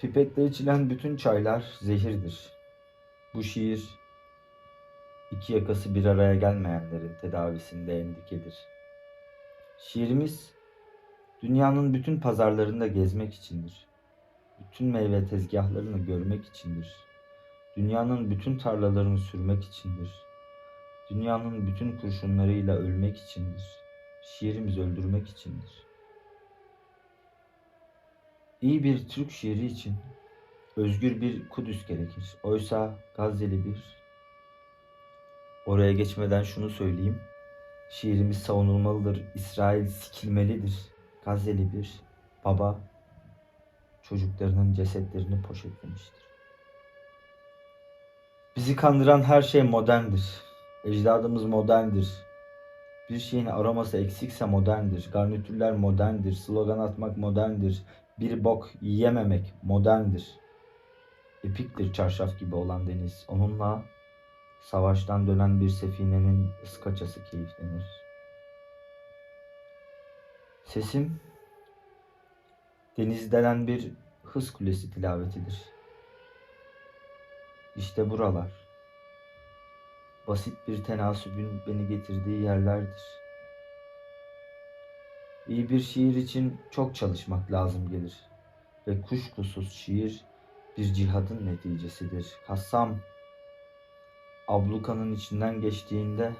Pipetle içilen bütün çaylar zehirdir. Bu şiir iki yakası bir araya gelmeyenlerin tedavisinde endikedir. Şiirimiz dünyanın bütün pazarlarında gezmek içindir. Bütün meyve tezgahlarını görmek içindir. Dünyanın bütün tarlalarını sürmek içindir. Dünyanın bütün kurşunlarıyla ölmek içindir. Şiirimiz öldürmek içindir. İyi bir Türk şiiri için özgür bir Kudüs gerekir. Oysa Gazze'li bir Oraya geçmeden şunu söyleyeyim. Şiirimiz savunulmalıdır. İsrail sikilmelidir. Gazze'li bir baba çocuklarının cesetlerini poşetlemiştir. Bizi kandıran her şey moderndir. Ecdadımız moderndir. Bir şeyin aroması eksikse moderndir. Garnitürler moderndir. Slogan atmak moderndir. Bir bok yiyememek moderndir. Epiktir çarşaf gibi olan deniz. Onunla savaştan dönen bir sefinenin ıskaçası keyiflenir. Sesim denizden bir hız kulesi tilavetidir. İşte buralar. Basit bir tenasübün beni getirdiği yerlerdir. İyi bir şiir için çok çalışmak lazım gelir. Ve kuşkusuz şiir bir cihadın neticesidir. Hassam ablukanın içinden geçtiğinde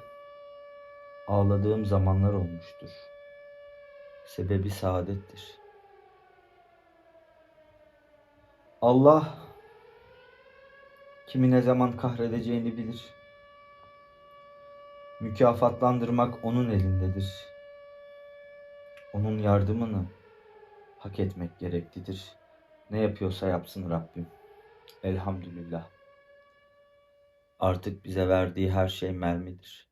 ağladığım zamanlar olmuştur. Sebebi saadettir. Allah kimi ne zaman kahredeceğini bilir. Mükafatlandırmak onun elindedir. Onun yardımını hak etmek gereklidir. Ne yapıyorsa yapsın Rabbim. Elhamdülillah. Artık bize verdiği her şey mermidir.